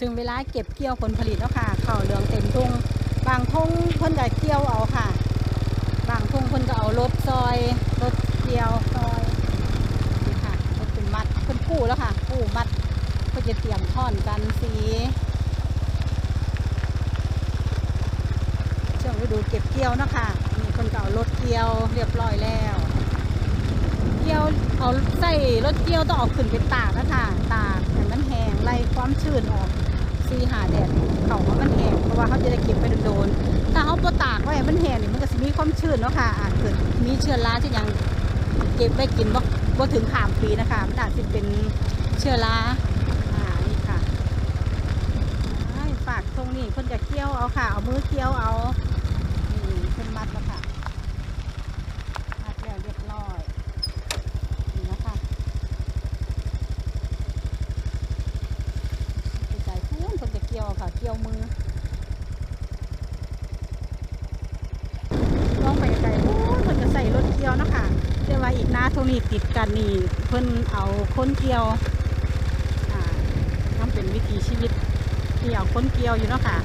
ถึงเวลาเก็บเกี่ยวผลผลิตแล้วค่ะข้าวเหลืองเต็มทุ่งบางทุ่งเพิ่นก็เกี่ยวเอาค่ะ บางทุ่งเพิ่นก็เอารถซอยรถเกี่ยวซอยนี่ค่ะรถเป็นมัดเพิ่นกู้แล้วค่ะกู้มัดเพื่อจะเตรียมท่อนกันสีช่วงฤดูเก็บเกี่ยวนะคะนี่เพิ่นก็เอารถเกี่ยวเรียบร้อยแล้วเกี่ยวเอาใส่รถเกี่ยวต้องเอาขึ้นไปตากนะคะตาก ห้มันแหงไล่ความชื้นออกซีหาแดดเขาว่ามันแห้งเพราะว่าเขาจะได้เก็บไปโดนๆถ้าเขาปตากไว้มันแห้งนี่มันก็จะมีความชื้นเนาะค่ะอาจเกิดมีเชื้อราที่ยังเก็บได้กินบ่บ่ถึงขามปีนะคะมันอาจจะเป็นเชื้อราอ่านี่ค่ะฝากตรงนี้เพิ่นจะเกี่ยวเอาค่ะเอามือเกี่ยวเอานี่เพิ่นมัดแล้วค่ะมัดแล้วเรียบร้อย นี่นะคะไปใส่พูนคนจะเกี่ยว ค่ะเกี่ยวมือลองไปไกลๆพูนคนจะใส่รถเกี่ยวนะคะแต่ว่าอีกนาเท่านี้ติดกันนี่เพิ่นเอาค้นเกี่ยวอ่าทำเป็นวิถีชีวิตที่เอาค้นเกี่ยวอยู่เนาะค่ะ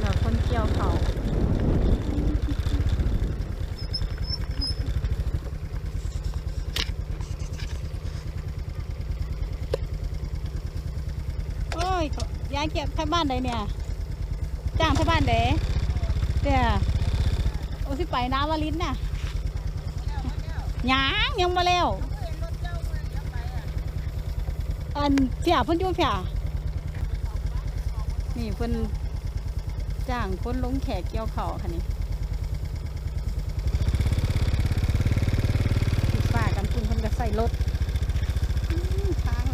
เราคนเกี่ยวเขาโอ้ย ยาบที่บ้านใดเนี่ย จ้างที่บ้านใดเนี่ยโอ้สิไปน้ำวาลินน่ะหยังยังมาแล้วอันเสียเพิ่นอยู่เสียนี่เพิ่นจ้างคนลงแขกเกี่ยวเข่าค่ะนี่ติดฝ้ากันพุ่นเพิ่นก็ใส่รถอืมทางน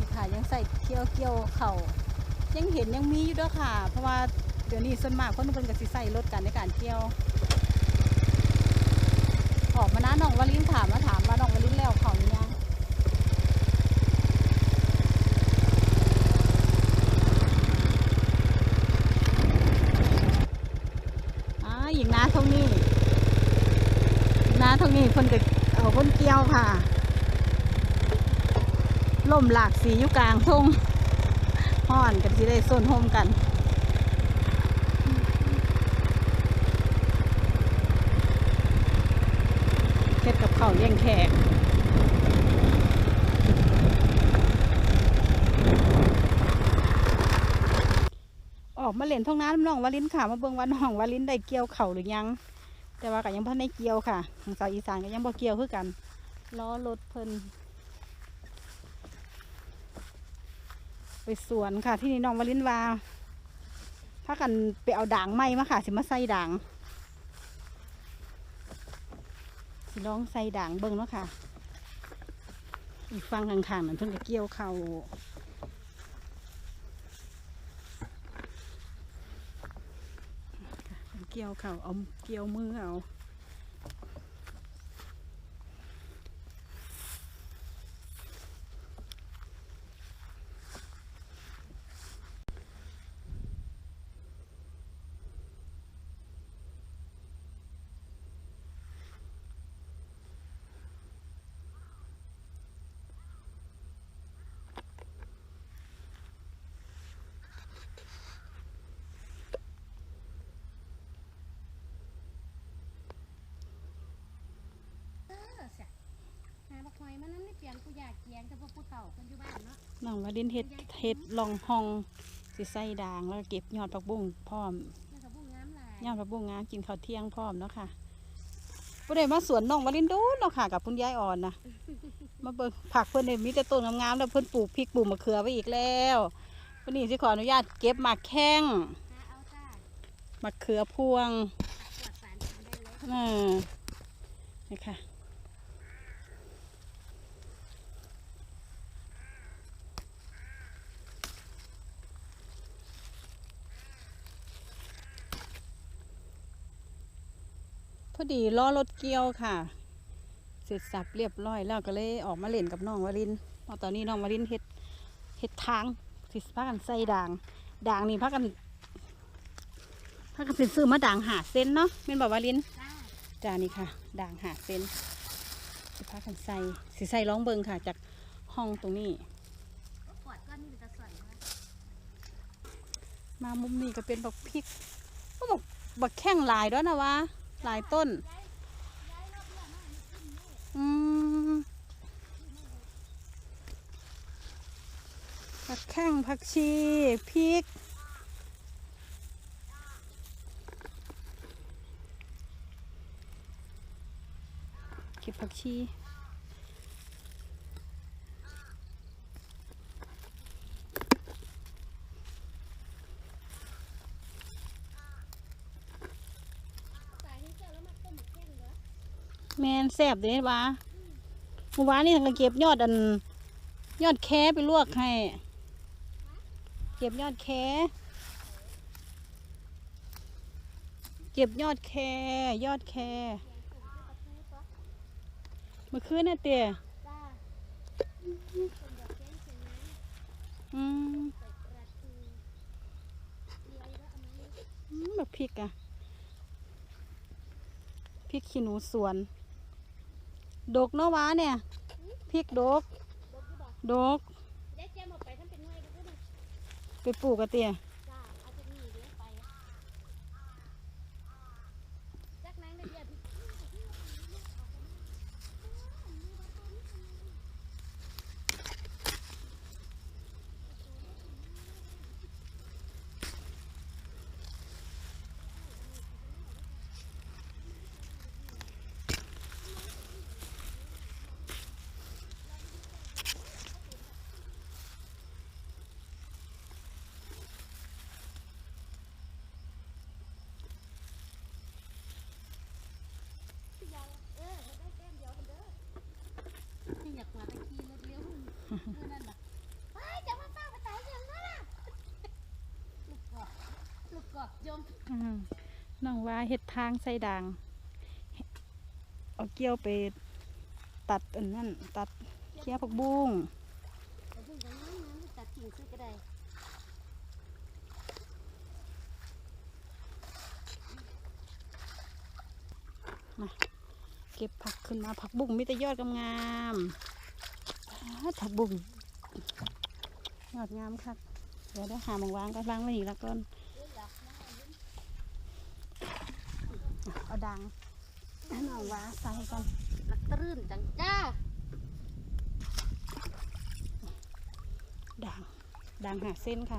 ี่ค่ะยังใส่เกี่ยวเกี่ยวเขายังเห็นยัง มีอยู่ด้วยค่ะ เพราะว่าเดี๋ยวนี้ส่วนมากคนเพิ่นก็สิใส่รถกันในการเกี่ยว ออกมานะน้องวลินถามมาถามว่าน้องวลินแล้วเขาหรือยังอ่าอีกนาตรงนี้อีกนาตรงนี้คนก็เอาคนเกี่ยวค่ะล่มหลากสีอยู่กลางทุ่ง ห่อนกันที่ได้ส้นโฮมกันเฮ็ดกับข้าวเลี้ยงแขกออกมาเล่นท้องน้ำน้องวาลินค่ะ มาเบิ่งว่าน้องวาลินได้เกี่ยวเข่าหรือยัง แต่ว่าก็ยังพ่ได้เกี่ยวค่ะทางสาวอีสานก็ยังบ่เกี่ยวคือกันล้อรถเพิ่น ไปสวนค่ะ ที่นี่น้องวลินวาถ้ากันไปเอาด่างไม้มาค่ะสิมาใส่ด่างสิลองใส่ด่างเบิ่งเนาะค่ะ อีกฟังข้างๆนั่นเพิ่นก็เกี่ยวเขาค่ะเพิ่นเกี่ยวเขาเอาเกี่ยวมือเอาเออเสียหาบักหอยมันนั้นไม่เปลี่ยนกูอยากเกียงแต่พวกผู้เฒ่าคนอยู่บ้านเนาะน้องวลินเฮ็ดเฮ็ดลองห้องสิใส่ด่างแล้วก็เก็บยอดผักบุ้งพร้อมแล้วก็บุ้งามหลายย่างผักบุ้งงามกินข้าวเที่ยงพร้อมเนาะค่ะผู้ใดมาสวนน้องวลินดนเนาะค่ะกับคุณยายอ่อนนะมาเบิ่งผักเพิ่นเนี่ยมีแต่ต้นงามๆแล้วเพิ่นปลูกพริกปลูกมะเขือไว้อีกแล้ววันนี้สิขออนุญาตเก็บหมากแข้งหาเอาจ้ามะเขือพวงปวดสารกินได้เลยน่านี่ค่ะ พอดีล้อรถเกี่ยวค่ะ เสร็จสับเรียบร้อยแล้วก็เลยออกมาเล่นกับน้องวรินเอาตอนนี้น้องวรินเฮ็ดเฮ็ดทางสิพากันใส่ด่าง ด่างนี่พากันพากันสิซื้อมาด่างหาเส้นเนาะแม่นบอกวรินจานี่ค่ะ ด่างหาเส้นสิพากันใส่สิใส่ร้องเบิงค่ะ จากห้องตรงนี้ก็ปวดก้อนนี่มันจะส่วนนะมามุมนี้ก็เป็นบักพริกก็บอกบักแข้งลายด้วยนะวะ หลายต้น อืมผักแข้งผักชีพริกเก็บผักชี สายนี้เจอแล้วมาต้มหมึกแข้งเหรอ แซ่บเด้วะเมื่อวานนี่ทางเก็บยอดอัน ยอดแค่ไปลวกให้ เก็บยอดแค่เก็บยอดแค่ยอดแค่เมื่อคืนน่ะเตี๋ยจ้าต้มดอกแข้งเชียงนั้นอืมใส่กระทูเดียอืมแบบพริกอะพริกขี้หนูสวน ดกเนาะวะเนี่ยพริกดกดอกที่บอกดกได้แจมออกไปทำเป็นหน่วยดูดิไปปลูกกันเตี๋ย จ้าเอาจะหนีเลี้ยงไปจักนางได้เดียวพี่ เออได้แต้มเดียวกันเด้อที่อยากมาตะกี้รถเลี้ยวหุ่นเพื่อนนั่นน่ะไปจะมาป้าไปตายยังนะลูกกอกลูกกอกยม อืม น้องว่าเฮ็ดทางใส่ด่าง เอาเกี่ยวไปตัดอันนั้นตัดเคี้ยวผักบุ้งแต่ถึงกันนั้นนะตัดกิ่งซื้อก็ได้เก็บผักขึ้นมาผักบุ้งมีแต่ยอดงามๆอ่าผักบุ้งยอดงามค่ะเดี๋ยวได้หาหมองวางก็วางไว้นี่แล้วก่อนเอา ดังน้องว่าใส่ก่อนลักตรื่นจังจ้าด่างด่างหาเส้นค่ะ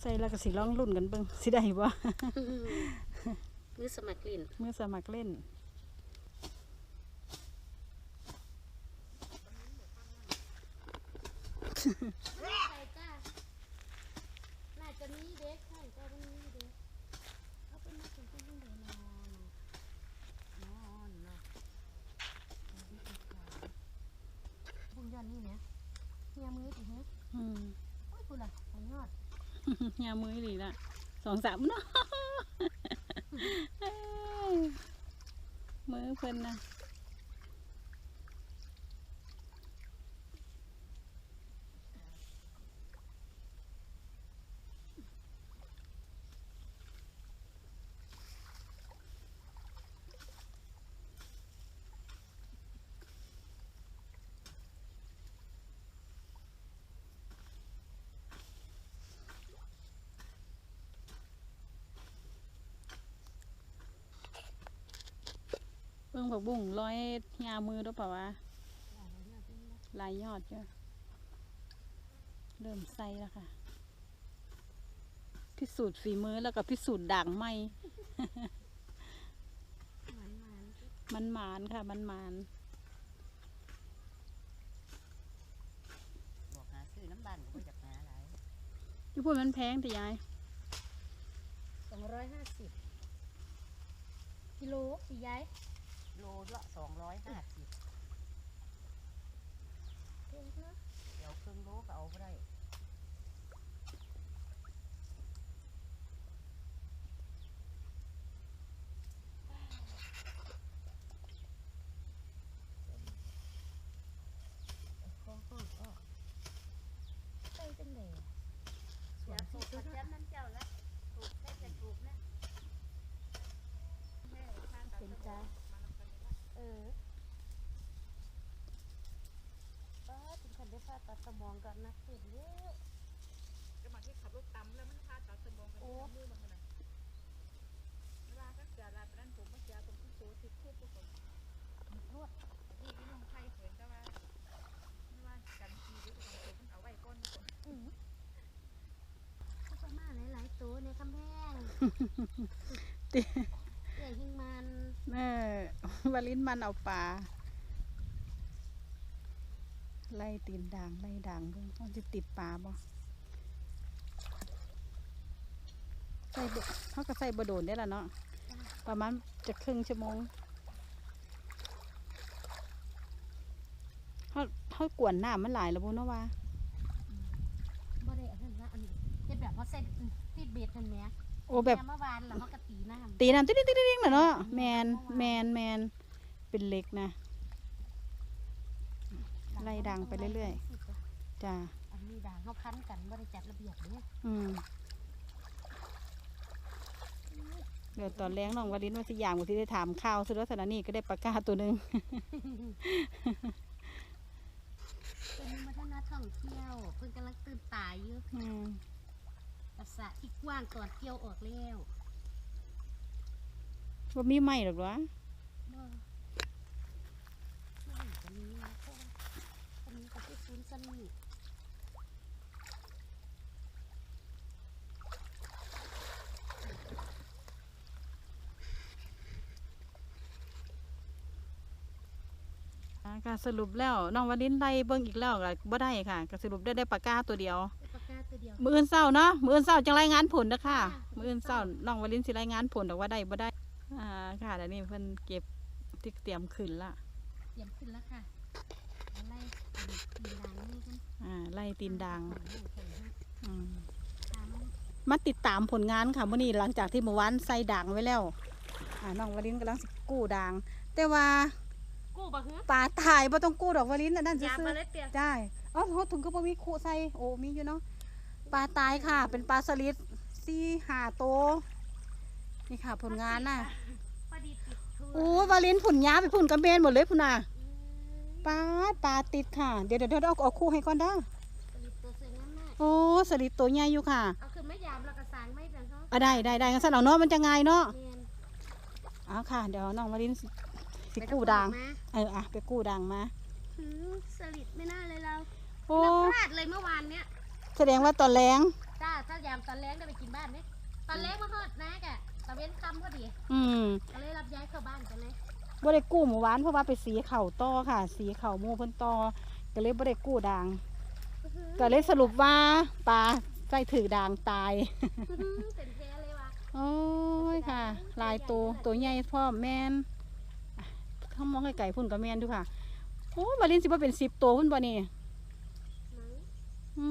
ใส่แล้วก็สิร้องรุ่นกันเบิ่งสิได้บ่มือสมัครกลิ่นเมื่อสมัครเล่นใส่จ้าน่าจะมีเด็กใช่จ้าวันนี้เด็กเขาเป็นนักส่งคนยิ่งเดินนอนนอนเนาะบุญยอดนี่เนี่ยเฮียมืออีกเนี้ย อืม โอ้ยคุณล่ะของยอด ยามือดีละสองสามเนาะมือเพิ่นนะ งผักบุ้งร้อยยามือด้วยเปล่าวะลายยอดเยอะเริ่มใส่แล้วค่ะ พิสูจน์ฝีมือแล้วก็พิสูจน์ด่างไหมหวานหวานมันหมานค่ะ มันหมานบอกหาซื้อน้ำบันก็บ่จากหาหลายอยู่พูดมันแพงแต่ยายสองร้อยห้าสิบกิโลสี่ย้าย โลละสองร้อยห้าสิบเท่นะเดี๋ยวครึ่งโลก็เอาไปได้ มองกันนักตื่นเยอะก็มาที่ขับรถตำแล้วมันพาตัดสมองกันมือมันขนาดเวลาก็เสียลาไปนั่นผมมาเสียผมที่โซ่ติดคุกทุกคนรวดที่พี่น้องไทยเขินก็ว่าไม่ว่ากันทีหรือของผมเอาไว้ก้นอือก็ประมาณหลายๆตัวในคำแพงเอ๋ยหิงมันเออวาลินมันเอาปลา ไล่ตีนด่างไล่ด่างเบิ่งเขาจะติดปลาบ่ใส่บ่เขาก็ใส่บโดนได้ละเนาะประมาณจะครึ่งชั่วโมงเขาเขากวนน้ำมันหลายแล้วบุเนาะว่าบ่ได้อันนั้นนะอันนี้เฮ็ดแบบว่าเส้นติดเบ็ดนั่นแหมโอ้แบบเมื่อวานแล้วเขาก็ตีน้ำตีน้ำติ๊ดติ๊ดติ๊ดติ๊ดน่ะเนาะแมนแมนแมนเป็นเหล็กนะ ไล่ดังไปเรื่อยๆจ้าอันนี้ด่างเขาคั้นกันบ่ได้จัดระเบียบเด้อืมเดี๋ยวตอนแรงน้องวาลินว่าสิอย่างว่าที่ได้ถามข่าวสุดลักษณะนี้ก็ได้ปลากาตัวหนึ่งเป็นวัฒนธรรมท่องเที่ยวเพิ่นกำลังตื่นตายอยู่อืมกับสระที่กว้างตอนเกี่ยวออกแล้วว่ามีไหมหรอกวะ บ่ไม่เห็นจะมีนะเพราะว่าอันนี้ก็ที่ฟื้น สนิทอ่าก็สรุปแล้วน้องวาลินไล่เบิ่งอีกแล้วก็บ่ได้ค่ะก็สรุปได้ได้ปลากาตัวเดียว ปากกาตัวเดียว มื้ออื่นเช้าเนาะมื้ออื่นเช้าจังรายงานผลเด้อค่ะค่ะ มื้ออื่นเช้าน้องวาลินสิรายงานผลแต่ว่าได้บ่ได้อ่าค่ะเดี๋ยวนี้เพิ่นเก็บที่เตรียมขึ้นละเตรียมขึ้นแล้วค่ะ อะไรอันนี้ตีนด่างนี่กันอ่าไล่ตีนดังโอ้โหแข็งมากอืมตามมันมาติดตามผลงานค่ะมื่อนี้หลังจากที่เมื่อวานใส่ด่างไว้แล้วอ่าน้องวลินกำลังสิกู้ด่าง แต่ว่ากู้บ่ฮือปลาตายบ่ต้องกู้ดอกวลินอันนั่นยามซื้อมาเลยเปียๆได้เอ๋อเขาถึงก็บ่มีคู่ใส่โอ้มีอยู่เนาะปลาตายค่ะ เป็นปลาสลิดสี่ห้าโตวนี่ค่ะผลงานน่ะพอดีติดทุนโอ้ยวลินผุนยาไปผุนกระเบนหมดเลยพุ่นน่ะอืม ปลาปลาติดค่ะเดี๋ยวเดี๋ยวเดี๋ยวเอาเอาคู่ให้ก่อนเด้อผลิตตัวสวยงามมากโอ้สลิดตัวใหญ่อยู่ค่ะเอาคือไม่ยามแล้วก็สางไม่เป็นเขาอะได้ได้ได้งั้นสั่นเอาเนาะมันจะง่ายเนาะเนียนอ๋อค่ะ เดี๋ยวน้องวลินสิสิไปกู้ด่างมาเอออะไปกู้ดังมาหืมสลิดไม่น่าเลยเราโอ้เราพลาดเลยเมื่อวานเนี้ยแสดงว่าตอนแรงจ้าถ้ายามตอนแรกได้ไปกินบ้านไหมตอนแรกมาฮอดนะกะตะเว้นคำพอดี อืมก็เลยรับย้ายเข้าบ้านกันเลย บ่ได้กู้หมู่หวานเพราะว่าไปสีเข่าต่อค่ะ สีเข่าหมู่เพิ่นต่อก็เลยบ่ได้กู้ดังก็เลยสรุปว่าปลาใส่ถือด่างตายเป็นแพ้เลยว่ะโอ้ยค่ะ ลายตัวตัวใหญ่พร้อมแม่นอะถ้ามองไกลๆพุ่นก็แม่นดูค่ะโอ้บาลินสิบ่เป็น10ตัวพุ่นบ่นี่ไหนอื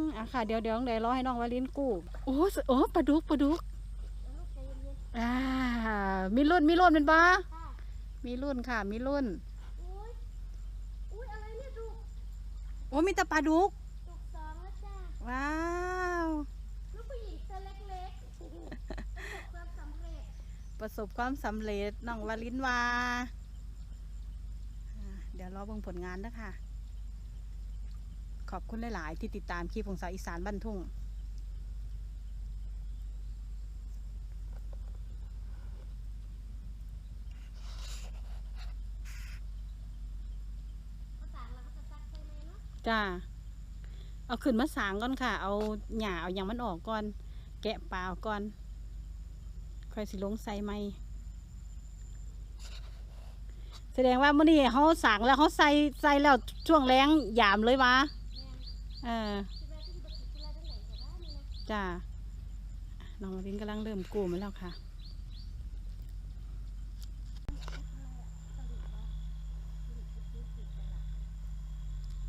มอะค่ะเดี๋ยวเดี๋ยวเดี๋ยวรอให้น้องวาลินกู้โอ้สโอ้ปลาดุกปลาดุกแล้วลูกใจเย็นอ่ามีรุ่นมีรุ่นเป็นบ่ๆค่ะ มีรุ่นค่ะ มีรุ่น อุ้ยอุ้ยอะไรเนี่ยดุโอ้มีแต่ปลาดุก ดุสองแล้วจ้าว้าว ลูกผู้หญิงตัวเล็กๆประสบความสำเร็จประสบความสำเร็จน้องวาลินว่าอ่าเดี๋ยวรอเบิ่งผลงานนะคะขอบคุณหลาย ๆ ที่ติดตามคลิปของสาวอีสานบ้านทุ่ง ภาษาเราก็จะซักใช่ไหมเนาะ จ้า เอาขึ้นมาสางก่อนค่ะ เอาหญ้าเอาอย่างมันออกก่อน แกะปลาออกก่อน ค่อยสิลงใส่ไหมแสดงว่ามื่อนี้เขาสางแล้วเขาใส่ใส่แล้วช่วงแรงยามเลยวะแม่นเออคิดว่าที่ประสิทธิ์ที่เราได้ไหนแต่ว่านี่นะจ้า น้องมารินกำลังเริ่มกู้มาแล้วค่ะ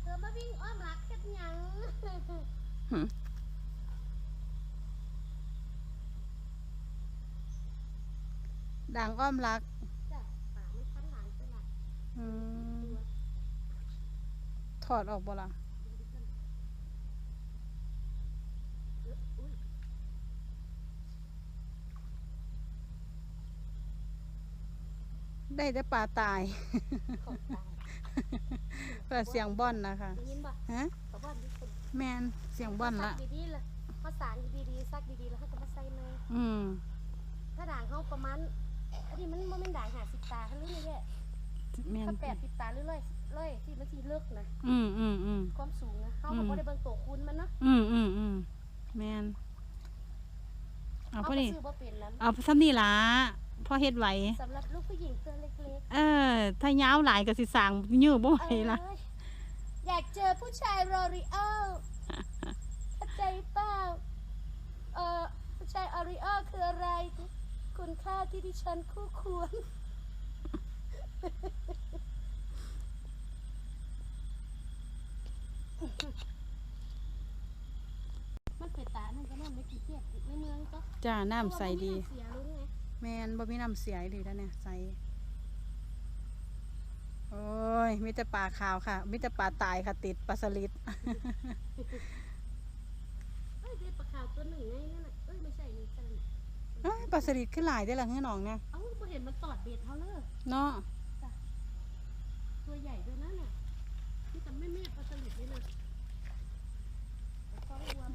เธอมาวิ่งอ้อมรักกันยัง ด่างอ้อมรักจ้ะป่ามันคันหลังไปละอืมถอดออกบ่ล่ะอุ้ยได้แต่ปลาตายขอบตายเปิดเสียงบ่อนนะคะได้ยินป่ะฮะ เขาบอกดีสุดแมนเสียงบ่อนละซักดีๆเลยเขาสางดีๆซักดีๆแล้วเขาก็มาใส่เลยอืมถ้าด่างเขาประมาณอันนี้มันมันเป็นด่างหาสิบตาเขาเรื่อยๆเนี่ยแมนถ้าแปดสิบตาเรื่อยๆเลยที่มันสีเลิกนะอืมอืมอืม ความสูงนะเขาอืบอมกว่าได้เบิ่งตัวคุณมันเนาะอืมอืมอืมแมนเอาเขาพอก็ดีซื้อบ่เป็นนั้นเอาซ้ำนี่ล่ะพอเฮ็ดไหว สำหรับลูกผู้หญิงตัวเล็กเออ ถ้ายาวหลายก็สิสร้างยื้อบ่ๆไหวล่ะเอ้ย อยากเจอผู้ชายรอริโอเข้าใจเปล่าเออผู้ชายออริโอคืออะไร คุณค่าที่ดิฉันคู่ควร มันเปิดตานั่นก็นั่นไม่กี่เทียบในเมืองก็จ้าน้ำใสดี เสียรู้ไง แมนบ่มีน้ำเสียดีแล้วเนี่ยใส โอ้ยมีแต่ปลาขาวค่ะมีแต่ปลาตายค่ะติดปลาสลิดเอ้ยเด็ปลาขาวตัวหนึ่งไงนั่นน่ะเอ้ยไม่ใช่นี่จันเอ้ยปลาสลิดขึ้นหลายได้อละเฮ้ยน้องเนี่ยเอ้าบ่เห็นมันตอดเบ็ดเขาเลยเนาะตัวใหญ่ด้วยนะเนี่ยนี่แต่ไม่เมฆปลาสลิดเลยนะแต่เข้ารวม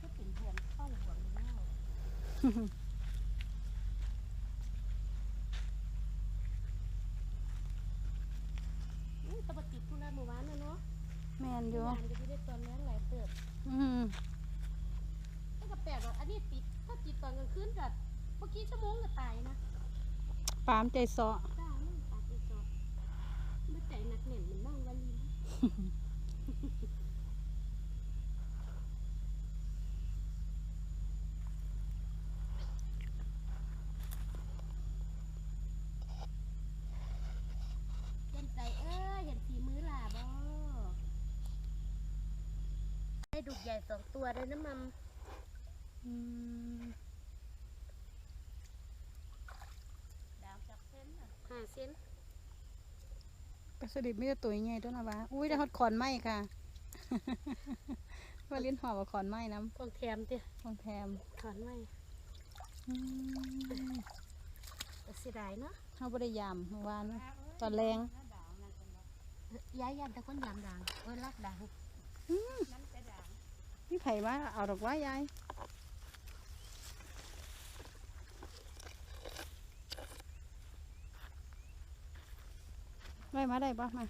ก็เป็นแผนเข้าหัวมันแล้วอุ้ยแตะบัดติดทุ เรศเมื่อวานน่ะเนาะแมนอยู่ งานก็ที่ได้ตอนแรงหลายเติบอืมถ้ากับแปลกหรอกอันนี้ติดถ้าติดตอนกลางคืนกับเมื่อกี้ชั่วโมงก็ตายนะปามใจเสาะ จ้าไม่ตายไปสอบเมื่อใจหนักเหน่นมันนั่งวันลิน เห็นใจเอ้ยเห็นฝีมือหล่าบ่ได้ดุกใหญ่สองตัวเลยนะมัมอืมดาวจับเส้นน่ะห้าเซนปลาสลิดมีแต่ตัวใหญ่ตัวนะวะอุ้ยได้ฮอดขอนไม้ค่ะ ว่าลิ้นหอบว่าขอนไม้น้ของแถมเตี้ยำของแถมถอนไว้อืมแต่เสียดายเนาะเขาบ่ได้ยามเมื่อวานตอนแรงแล้วดาวนั่นเป็นบ่ย้ายยันแต่คนยามดังเอ้ยรักดังนั่นจะดาว นี่ไผว่าเอาดอกว่ายายไว้มาได้ปะมา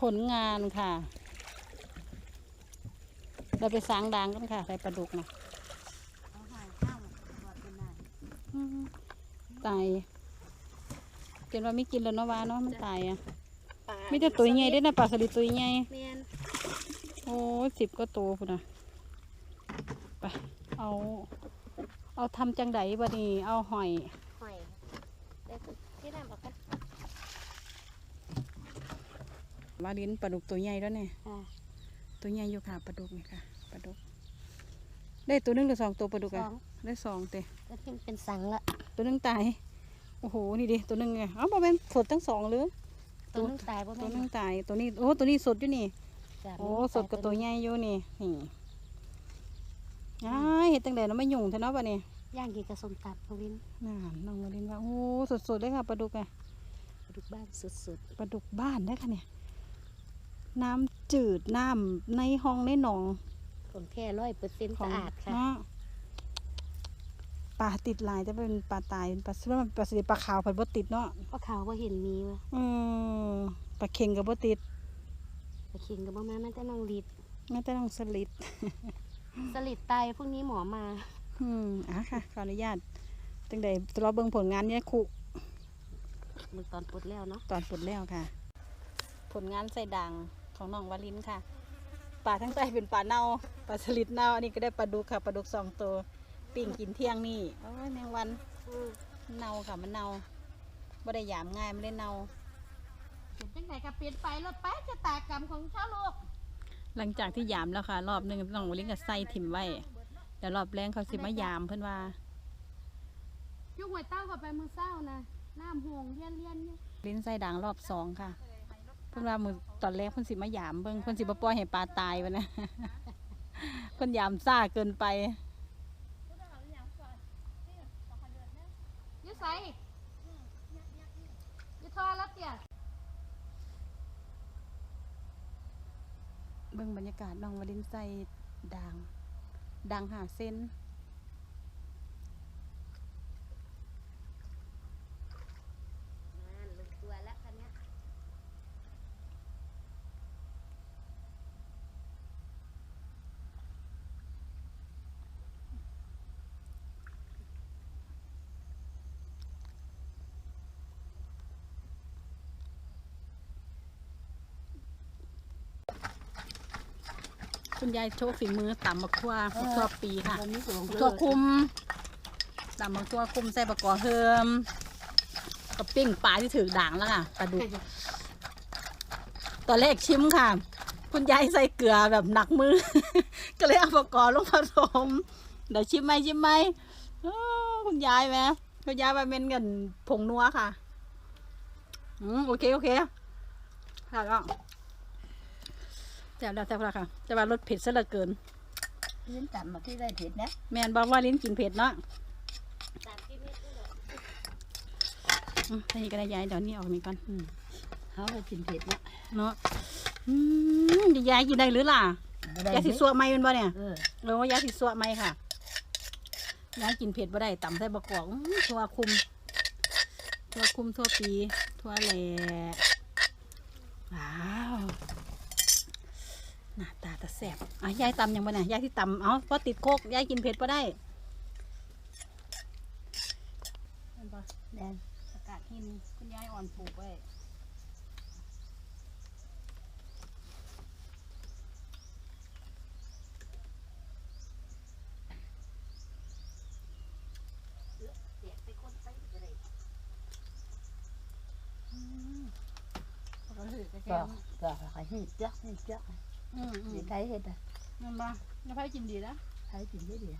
ผลงานค่ะ เราไปสางดางกันค่ะใส่ปลาดุกนะ เอาหายข้าววัดเป็นนาย อืม ตายเจนว่าไม่กินแล้วเนาะวาเนาะมันตายอะปลาไม่แต่ตัวใหญ่เด้วยนะปลาสลิดตัวใหญ่แมนโอ้สิบก็โตพุ่นนะไปเอา เอาทำจังไดบ่นี่เอาหอยหอยเดี๋ยวที่น้ำออกกันวาลิ้นปลาดุกตัวใหญ่ด้วยเนี่ยอ่าตัวใหญ่อยู่ค่ะปลาดุกนี่ค่ะปลาดุก ได้ตัวหนึงหรือสองตัวปลาดุกสอะองได้สองเตะแล้วที่มันเป็นสังละ ตัวหนึงตาย โอ้โห นี่ดิ ตัวหนึงไงเอ้าบ่เป็นสดทั้งสองเลยตัวนึงตายบ่ตัวแม่หนึนงตาย ตัวนี้ โอ้ ตัวนี้สดอยู่นี่จ้ะโอ้มันสดกับตัวใหญ่อยู่นี่ นี่อ้ายเห็ดตั้งแต่เราไม่ยุ่งเท่านั้นปะเนี่ยย่างกินกับส้มตับน้องลินน่าน้องมาเล่นว่า โอ้ สดๆเลยค่ะปลาดุกอะปลาดุกบ้านสุดปลาดุกบ้านได้ค่ะเนี่ย น้ำจืดน้ำในห้องในหนองๆของแท้ร้อยเปอร์เซ็นต์ขอสะงอาดค่ะเนาะ ปลาติดลายจะเป็นปลาตายเป็นปลาสลิดปลาสลิดปลาขาวผัดบดติดเนาะเพราะเขาว่าเห็นมีวะเออปลาเค็งกับบดติดไปคิงกับบ่มาแม่แต่น้องลิดแม่แต่ต้องสลิดสลิดตายพรุ่งนี้หมอมาอืมอะค่ะขออนุญาตตั้งแต่รอเบิ่งผลงานเนี่ยคุมึงตอนปลดแล้วเนาะตอนปลดแล้วค่ะ ผลงานใส่ด่างของน้องวาลินค่ะปลาทั้งใจเป็นปลาเน่าปลาสลิดเน่าอันนี้ก็ได้ปลาดุกค่ะปลาดุกสองตัว ปิ่งกินเที่ยงนี่โอ้ยแมงวันอืมเน่าค่ะมันเน่าไม่ได้หยามง่ายไม่ได้เน่า เป็นจังไหนก็เปลี่ยนไปรถไปจะตากรรมของชาวโลกหลังจากที่ยามแล้วค่ะ รอบหนึ่งน้องวาลินก็ใส่ถิ่มไว้เดี๋ยวรอบแรงเขาสิมายามเพื่อนว่ายุกหวยเต้าก็ไปมือเศร้านะน้ำห่วงเลี้ยนเลี้ยนเนี่ยลิ้นใส่ด่างรอบสองค่ะ เพิ่นว่ามือตอนแรกเพิ่นสิมาหยามเบิ่งเพิ่นสิบ่ปล่อยให้ปลาตายวะนะ เพิ่นยามซ่าเกินไป อยืด ใส่ยืดทอแล้วเตี่ยเบิ่งบรรยากาศน้องวลินใส่ด่างด่างหาเส้นลงตัวแล้วคันเนี้ย คุณยายโชว์ฝีมือตำบักทั่วบักทั่วปีค่ะวันนี้สองตัวคุมตำบักตัวคุมใส่บะกอเฮิมกับปิ้งปลาที่ถือด่างแล้วค่ะปลาดุกตอนแรกชิมค่ะ คุณยายใส่เกลือแบบหนักมือ ก็เลยเอาบะกอลงผสมเดี๋ยวชิมไหมชิมไหมอ้าวคุณยายไหมคุณยายมาเป็นกันผงนัวค่ะ อืมโอเคโอเคค่ะก็ แซ่บแล้วแซ่บแล้วค่ะ แต่ว่ารสเผ็ดซะเหลือเกิน ลิ้นต่ำมาที่ได้เผ็ดนะแมนบอกว่าลิ้นกินเผ็ดเนาะสามที่นี่ด้วยเหรออืมนี่ก็ได้ย้ายเดี๋ยวนี้ออกนี่ก่อนอืมเขาไปกินเผ็ดนะเนาะอืมจะย้ายกินได้หรือล่ะบ่ได้ยาสีสัวไหมเป็นบ่เนี่ย เออเออว่ายาสีสัวไหมค่ะย้ายกินเผ็ดบ่ได้ต่ำใส่บะกอกอื้อทั่วคุม ทั่วคุมทั่วปี ทั่วแหล่ว้าว หน้าตาตะแสบอะยายตำยังบ่เนี่ยยายที่ตำเอ้าเพราะติดโคกยายกินเผ็ดบ่ได้เห็นบ่แดงอากาศหินคุณยายอ่อนปลูกไว้เตี่ยไปคนไปก็ได้ก็ถือแค่ก็ก็ให้หิจักหิจัก อืมอืมสิไทยเฮ็ดอะนั่นมาน้าไผ่กินดีนะไทยกินได้ดี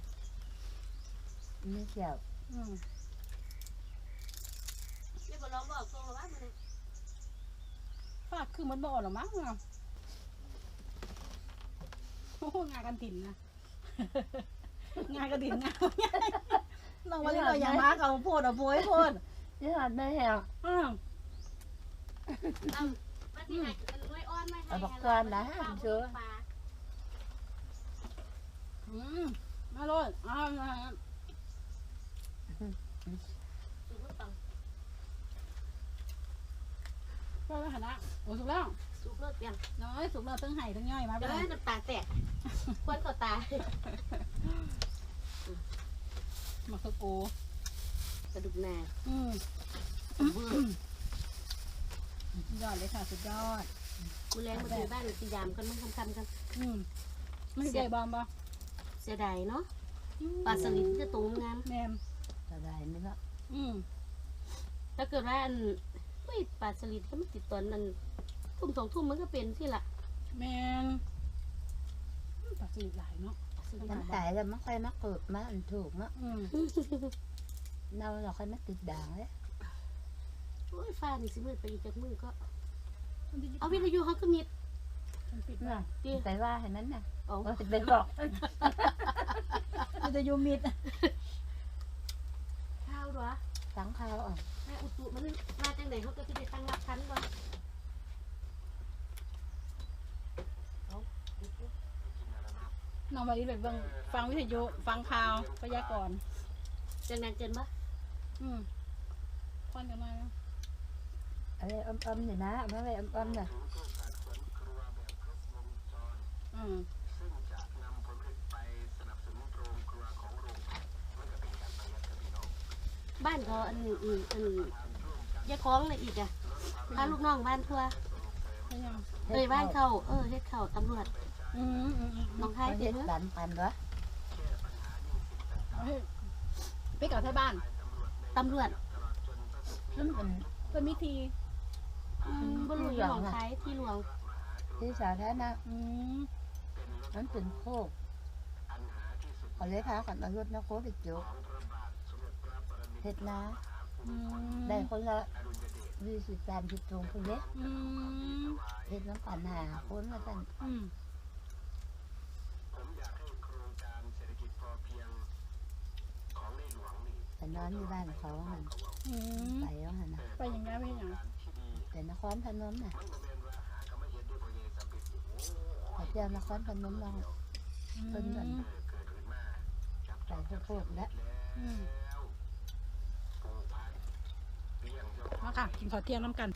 ไม่เกี่ยวอืมไม่บอกลองบอกตรงหรอว่ามันฝากคือมันบ่อ่อนหรอมั้งอะโอ้โหงานกันถิ่นนะงานกันถิ่นงานน้องวันนี้เราอย่ามาเอาโพดเอาโพยโพดนี่หันได้แฮะอืมเอาว่าที่ไหน มันน้อยอ้อนไหมเอาบอกก่อนนะเชื่อปลาอืมมาเลยอ้าวมาสูงต้องก็แล้วหันนะโอ้สุกแล้วสูงเลิศเปลี่ยนน้อยสุกแล้วทั้งไห่ทั้งย่อยมาไปเดี๋ยวเลยให้น้ำตาแตกควนเข้าตามาคือโกกระดูกหนาอืมเวอร์สุดยอดเลยค่ะ สุดยอด กูแรงมาถือบ้านตียามกันมันคำคำกันอืมไม่ได้บอมปะเสียดายเนาะปลาสลิดจะตรงงามแมมก็ได้นี่ละอืมถ้าเกิดว่าอันเฮ้ยปลาสลิดก็มันติดตอนนั้นทุ่มสองทุ่มมันก็เป็นที่ละแมนปลาสลิดหลายเนาะปลาสลิดหมันลายตายแล้วมันค่อยมาเกิดมาอันถูกเนาะอืมเราเราค่อยมาติดด่างเลยโอ้ยฟ้านี่สิมืดไปอีกจากมือก็มันจะ เอาวิทยุเขาก็มีมันปิดน่ะดิไปว่าเห็นนั้นน่ะเอาก็จะไปบอกมันจะยูมิดข้าวด้วยสังข่าวอะแม่อุตุมันมาจังไหนเขาก็จะได้ตั้งรับทันก่อนน้องมาดีแบบเบิ่งฟังวิทยุฟังข่าวพยากรณ์จังนั้นเจนปะอืมควันกันหน่อยนะ อะไรอมๆนี่นะเอาอะไรอมๆน่ะอืมบ้านเขาอันนี้อีกอันยาคล้องอะไรอีกอะพาลูกน้องบ้านทัวไม่ยังเอ้ยบ้านเขาเออเฮ็ดเขาตำรวจอืมอืมอืมน้องไทยเขาเจเฮ็นดเนอะกันปันวะเอาให้ไปกับที่บ้านตำรวจซึ่งเป็นเป็นมิทีอืม บรูอยู่หลวงไทยที่หลวงที่สาธารณะอืมมันเป็นโคกเขาเลยพากันมารถนะโคกติดจุกเฮ็ดนาอืมได้คนละยี่สิบสามสิบตรงคนเล็กอืมเล็กน้ำปันหาคนมาสั่นอืมผมอยากให้โครงการเศรษฐกิจพอเพียงของในหลวงนี่แต่นอนอยู่บ้านเขาหันอืมไปแล้วหันนะไปอย่างไงไปอย่างการที่ดี แต่นครพนมน่ะมันบ่แม่นว่าหากรรมเฮ็ดด้วยพระเยซูสำเร็จโอ้เขาเจ้านครพนมลองเพิ่นนั่นเออเกิดขึ้นมาจับไปพวกพวกแล้วอืมแล้วปลูกผักเลี้ยงเจ้าของมาค่ะ กินข้าวเที่ยงน้ำกัน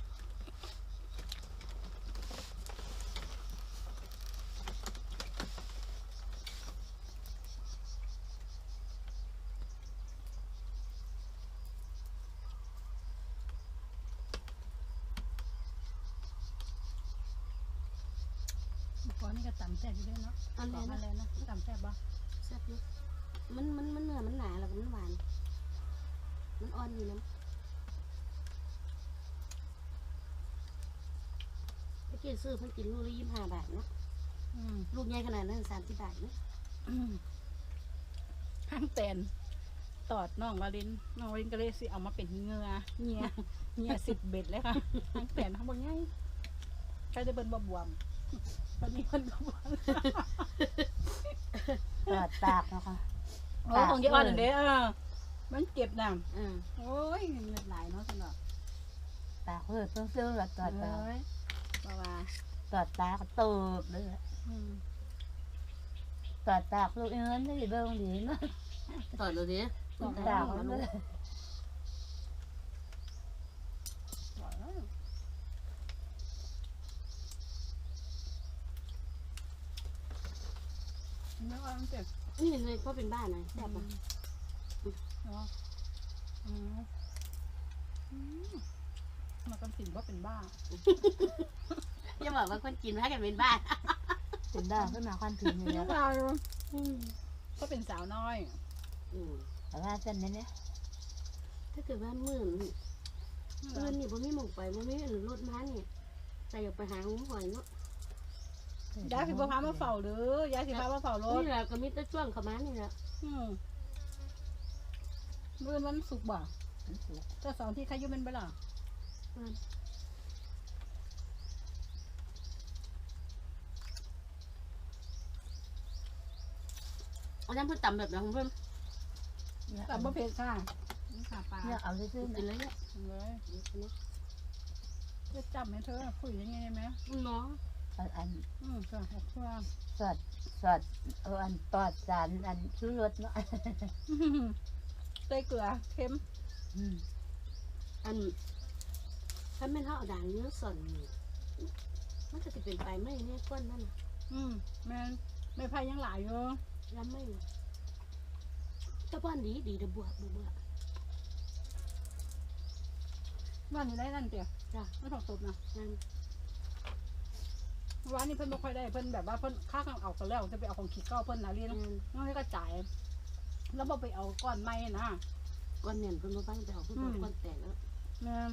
ก่อนนี่ก็ตำแซ่บอยู่ด้วยเนาะ อัน บ นี้ อกมา นะ แล้วนะตำแซ่บบ่ แซ่บอยู่มันมันมันเนื้อมันหนาแล้วก็มันหวาน มันอ่อนอยู่น้ำไปกินซื้อเพิ่นกินลูกละยี่สิบห้าบาทเนาะอืมลูกใหญ่ขนาดนั้นสามสิบบาทเนาะอืมห้างแตนตอดน้องวาลินน้องวาลินก็เลยสิเอามาเป็นเงือเงียเงียสิบเบ็ดเลยค่ะห้างแตนทั้งหมดไงใครจะเป็นบะบวม ตอนนี้คนก็บวมตอดปากนะคะโอ้ของยี่อ่อนเด้อเออมันเจ็บน่ะอ่าโอ้ยเงินหลายเนาะสำหรับปากเพื่อเพิ่งซื้อแล้วตอดปากเอ้ยบ่ว่าตอดปากก็ตูบเลยอืมตอดปากลูกเอิ้นที่เบิ่งดีเนาะต่อเลยดิตอดปากมันเลย บ่เนาะ ว่ามันเจ็บนี่เลยเพราะเป็นบ้านนะแซ่บอะมเนาะอืมอืมมันกำสินว่าเป็นบ้าอย่าบอกว่าคนกินพากันเป็นบ้านเป็นด้าขึ้นมาควันถึงอยู่เนแล้วบ้าอยู่ก็เป็นสาวน้อยอืมแต่ว่าเส้นนี้เนี่ยถ้าเกิดว่ามื่นมื่นนี่ผมไม่หมองไปมันไม่รถม้านี่ใส่ออกไปหาหุ้มหอยเนาะ ยายสิบ่พามาเฝ้าหรือยายสิพามาเฝ้ารถนี่แหละก็มีแต่ช่วงเขามานี่แหละอืมมื้อวันศุกร์บ่มันสุกแต่เสาร์ที่ใครอยู่เป็นบ่ล่ะเอาน้ำเพิ่นตำแบบนั้นเพิ่นเนี่ยแต่บ่เผ็ดค่ะนี่ค่ะปลาเนี่ยเอาซื้อๆกินนะเลยเนี่ยเลยจะจำให้เธอคุยยังไงไหมเนาะ อันอันอืมค่ะหกชั่วสอดสอดเอาอันปอดสารอันชูรสเนาะใส่เกลือเค็มอืมอันถ้าแม่นเฮาเอาด่างเนื้อส่วนนี่มันก็สิเป็นไปไม่แน่ก้นนั่นน่ะอืมแม่นไม่พายยังหลายอยู่ย้ำไม่น่ะแต่บ้านดีดีเด้อบัวบัวบัวบ้านนี้ได้นั่นเดียวจ้ะไม่ถกตบนะนั่น ร้านนี้เพิ่นบ่ค่อยได้เพิ่นแบบว่าเพิ่นค่ากันเอากันแล้วจะไปเอาของขี้เก้าเพิ่นนะเรียนนั่นน้องให้ก็จ่าย แล้วบ่ไปเอาก้อนไม้นะก้อนเนี่ยเพิ่นบ่บ้างแต่เอาเพิ่นอืมก้อนแตกแล้วแม่น